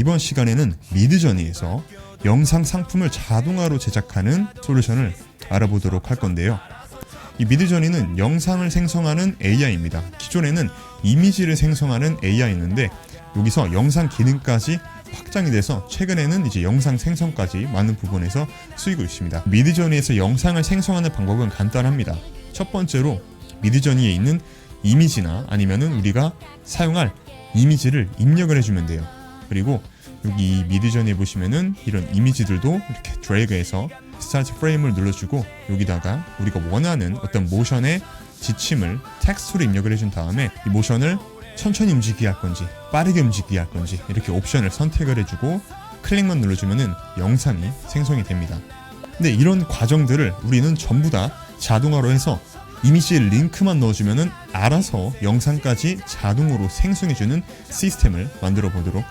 이번 시간에는 미드저니에서 영상 상품을 자동화로 제작하는 솔루션을 알아보도록 할 건데요. 이 미드저니는 영상을 생성하는 AI입니다. 기존에는 이미지를 생성하는 AI였는데 여기서 영상 기능까지 확장이 돼서 최근에는 이제 영상 생성까지 많은 부분에서 쓰이고 있습니다. 미드저니에서 영상을 생성하는 방법은 간단합니다. 첫 번째로 미드저니에 있는 이미지나 아니면은 우리가 사용할 이미지를 입력을 해주면 돼요. 그리고 여기 이 미드저니에 보시면은 이런 이미지들도 이렇게 드래그해서 스타트 프레임을 눌러주고 여기다가 우리가 원하는 어떤 모션의 지침을 텍스트로 입력을 해준 다음에 이 모션을 천천히 움직이게 할 건지 빠르게 움직이게 할 건지 이렇게 옵션을 선택을 해주고 클릭만 눌러주면은 영상이 생성이 됩니다. 근데 이런 과정들을 우리는 전부 다 자동화로 해서 이미지 링크만 넣어주면은 알아서 영상까지 자동으로 생성해주는 시스템을 만들어 보도록